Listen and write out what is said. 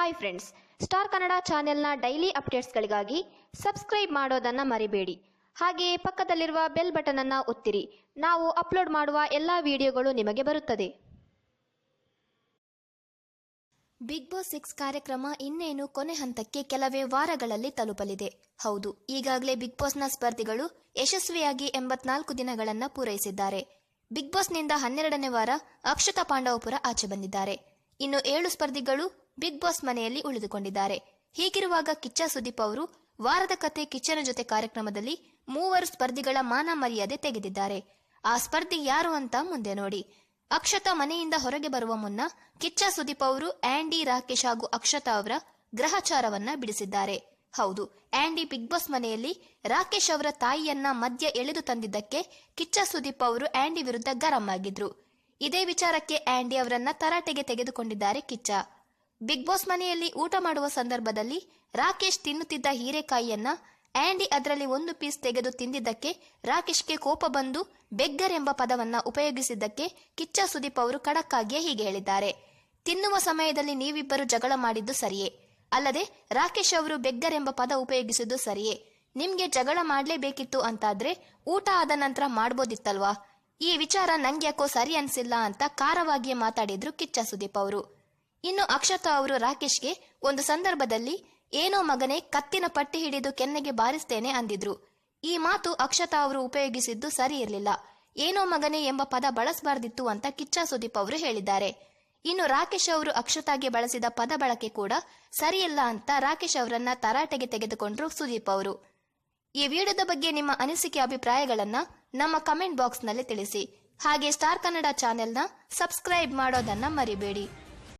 Hi friends star Kannada ಚಾನೆಲ್ನ daily ಅಪ್ಡೇಟ್ಸ್ಗಳಿಗಾಗಿ subscribe ಮಾಡೋದನ್ನ ಮರಿಬೇಡಿ. ಹಾಗೆಯೇ ಪಕ್ಕದಲ್ಲಿರುವ ಬೆಲ್ ಬಟನ್ ಅನ್ನ ಒತ್ತಿರಿ. ನಾವು ಅಪ್ಲೋಡ್ ಮಾಡುವ ಎಲ್ಲ ವಿಡಿಯೋಗಳು ನಿಮಗೆ ಬರುತ್ತದೆ. ಬಿಗ್ ಬಾಸ್ ಸಿಕ್ಸ್ ಕಾರ್ಯಕ್ರಮ ಇನ್ನೇನು ಕೊನೆ ಹಂತಕ್ಕೆ ಕೆಲವೇ ವಾರಗಳಲ್ಲಿ ತಲುಪಲಿದೆ. ಹೌದು, ಈಗಾಗಲೇ ಬಿಗ್ ಬಾಸ್ನ ಸ್ಪರ್ಧಿಗಳು ಯಶಸ್ವಿಯಾಗಿ ಎಂಬತ್ನಾಲ್ಕು ದಿನಗಳನ್ನು ಪೂರೈಸಿದ್ದಾರೆ. ಬಿಗ್ ಬಾಸ್ನಿಂದ ಹನ್ನೆರಡನೇ ವಾರ ಅಕ್ಷತಾ ಪಾಂಡವಪುರ ಆಚೆ ಬಂದಿದ್ದಾರೆ. ಇನ್ನು ಏಳು ಸ್ಪರ್ಧಿಗಳು ಬಿಗ್ ಬಾಸ್ ಮನೆಯಲ್ಲಿ ಉಳಿದುಕೊಂಡಿದ್ದಾರೆ. ಹೀಗಿರುವಾಗ ಕಿಚ್ಚ ಸುದೀಪ್ ಅವರು ವಾರದ ಕತೆ ಕಿಚ್ಚನ ಜೊತೆ ಕಾರ್ಯಕ್ರಮದಲ್ಲಿ ಮೂವರು ಸ್ಪರ್ಧಿಗಳ ಮಾನ ಮರ್ಯಾದೆ ತೆಗೆದಿದ್ದಾರೆ. ಆ ಸ್ಪರ್ಧಿ ಯಾರು ಅಂತ ಮುಂದೆ ನೋಡಿ. ಅಕ್ಷತಾ ಮನೆಯಿಂದ ಹೊರಗೆ ಬರುವ ಮುನ್ನ ಕಿಚ್ಚ ಸುದೀಪ್ ಅವರು ಆಂಡಿ ರಾಕೇಶ್ ಹಾಗೂ ಅಕ್ಷತಾ ಅವರ ಗ್ರಹಚಾರವನ್ನ ಬಿಡಿಸಿದ್ದಾರೆ. ಹೌದು ಆಂಡಿ ಬಿಗ್ ಬಾಸ್ ಮನೆಯಲ್ಲಿ ರಾಕೇಶ್ ಅವರ ತಾಯಿಯನ್ನ ಮಧ್ಯ ಎಳೆದು ತಂದಿದ್ದಕ್ಕೆ ಕಿಚ್ಚ ಸುದೀಪ್ ಅವರು ಆಂಡಿ ವಿರುದ್ಧ ಗರಂ ಆಗಿದ್ರು. ಇದೇ ವಿಚಾರಕ್ಕೆ ಆಂಡಿ ಅವರನ್ನ ತರಾಟೆಗೆ ತೆಗೆದುಕೊಂಡಿದ್ದಾರೆ ಕಿಚ್ಚ. ಬಿಗ್ ಬಾಸ್ ಮನೆಯಲ್ಲಿ ಊಟ ಮಾಡುವ ಸಂದರ್ಭದಲ್ಲಿ ರಾಕೇಶ್ ತಿನ್ನುತ್ತಿದ್ದ ಹೀರೆಕಾಯಿಯನ್ನ ಆಂಡಿ ಅದರಲ್ಲಿ ಒಂದು ಪೀಸ್ ತೆಗೆದು ತಿಂದಿದ್ದಕ್ಕೆ ರಾಕೇಶ್ಗೆ ಕೋಪ ಬಂದು ಬೆಗ್ಗರ್ ಎಂಬ ಪದವನ್ನ ಉಪಯೋಗಿಸಿದ್ದಕ್ಕೆ ಕಿಚ್ಚ ಸುದೀಪ್ ಅವರು ಖಡಕ್ಕಾಗಿಯೇ ಹೀಗೆ ಹೇಳಿದ್ದಾರೆ. ತಿನ್ನುವ ಸಮಯದಲ್ಲಿ ನೀವಿಬ್ಬರು ಜಗಳ ಮಾಡಿದ್ದು ಸರಿಯೇ. ಅಲ್ಲದೆ ರಾಕೇಶ್ ಅವರು ಬೆಗ್ಗರ್ ಎಂಬ ಪದ ಉಪಯೋಗಿಸಿದ್ದು ಸರಿಯೇ. ನಿಮ್ಗೆ ಜಗಳ ಮಾಡ್ಲೇಬೇಕಿತ್ತು ಅಂತಾದ್ರೆ ಊಟ ಆದ ನಂತರ ಮಾಡ್ಬೋದಿತ್ತಲ್ವಾ? ಈ ವಿಚಾರ ನಂಗ್ಯಾಕೋ ಸರಿ ಅನ್ಸಿಲ್ಲ ಅಂತ ಖಾರವಾಗಿಯೇ ಮಾತಾಡಿದ್ರು ಕಿಚ್ಚ ಸುದೀಪ್ ಅವರು. ಇನ್ನು ಅಕ್ಷತಾ ಅವರು ರಾಕೇಶ್ಗೆ ಒಂದು ಸಂದರ್ಭದಲ್ಲಿ, ಏನೋ ಮಗನೇ, ಕತ್ತಿನ ಪಟ್ಟಿ ಹಿಡಿದು ಕೆನ್ನೆಗೆ ಬಾರಿಸ್ತೇನೆ ಅಂದಿದ್ರು. ಈ ಮಾತು ಅಕ್ಷತಾ ಅವರು ಉಪಯೋಗಿಸಿದ್ದು ಸರಿ ಇರಲಿಲ್ಲ. ಏನೋ ಮಗನೇ ಎಂಬ ಪದ ಬಳಸಬಾರ್ದಿತ್ತು ಅಂತ ಕಿಚ್ಚ ಸುದೀಪ್ ಅವರು ಹೇಳಿದ್ದಾರೆ. ಇನ್ನು ರಾಕೇಶ್ ಅವರು ಅಕ್ಷತಾಗೆ ಬಳಸಿದ ಪದ ಬಳಕೆ ಕೂಡ ಸರಿಯಿಲ್ಲ ಅಂತ ರಾಕೇಶ್ ಅವರನ್ನ ತರಾಟೆಗೆ ತೆಗೆದುಕೊಂಡ್ರು ಸುದೀಪ್ ಅವರು. ಈ ವಿಡಿಯೋದ ಬಗ್ಗೆ ನಿಮ್ಮ ಅನಿಸಿಕೆ ಅಭಿಪ್ರಾಯಗಳನ್ನ ನಮ್ಮ ಕಮೆಂಟ್ ಬಾಕ್ಸ್ನಲ್ಲಿ ತಿಳಿಸಿ. ಹಾಗೆ ಸ್ಟಾರ್ ಕನ್ನಡ ಚಾನೆಲ್ನ ಸಬ್ಸ್ಕ್ರೈಬ್ ಮಾಡೋದನ್ನ ಮರಿಬೇಡಿ.